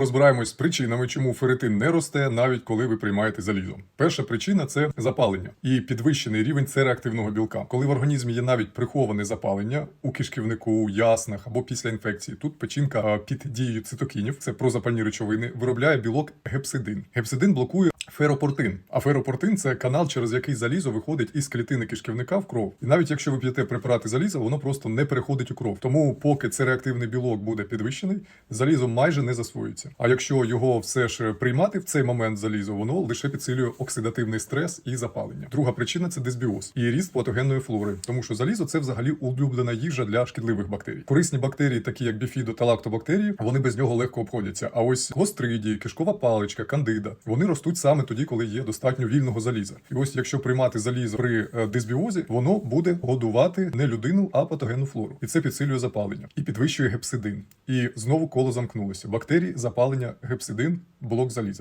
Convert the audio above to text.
Розбираємось з причинами, чому ферритин не росте, навіть коли ви приймаєте залізо. Перша причина це запалення і підвищений рівень цереактивного білка. Коли в організмі є навіть приховане запалення у кишківнику, яснах або після інфекції, тут печінка під дією цитокінів, це прозапальні речовини, виробляє білок гепсидин. Гепсидин блокує феропортин. А феропортин це канал, через який залізо виходить із клітини кишківника в кров. І навіть якщо ви п'єте препарати заліза, воно просто не переходить у кров. Тому, поки цереактивний білок буде підвищений, залізо майже не засвоюється. А якщо його все ж приймати в цей момент залізо, воно лише підсилює оксидативний стрес і запалення. Друга причина це дисбіоз і ріст патогенної флори, тому що залізо це взагалі улюблена їжа для шкідливих бактерій. Корисні бактерії, такі як біфідо та лактобактерії, вони без нього легко обходяться. А ось гостридії, кишкова паличка, кандида, вони ростуть саме тоді, коли є достатньо вільного заліза. І ось якщо приймати залізо при е, дисбіозі, воно буде годувати не людину, а патогенну флору. І це підсилює запалення і підвищує гепсидин. І знову коло замкнулося. Бактерії, запалення, гепсидин, блок заліза.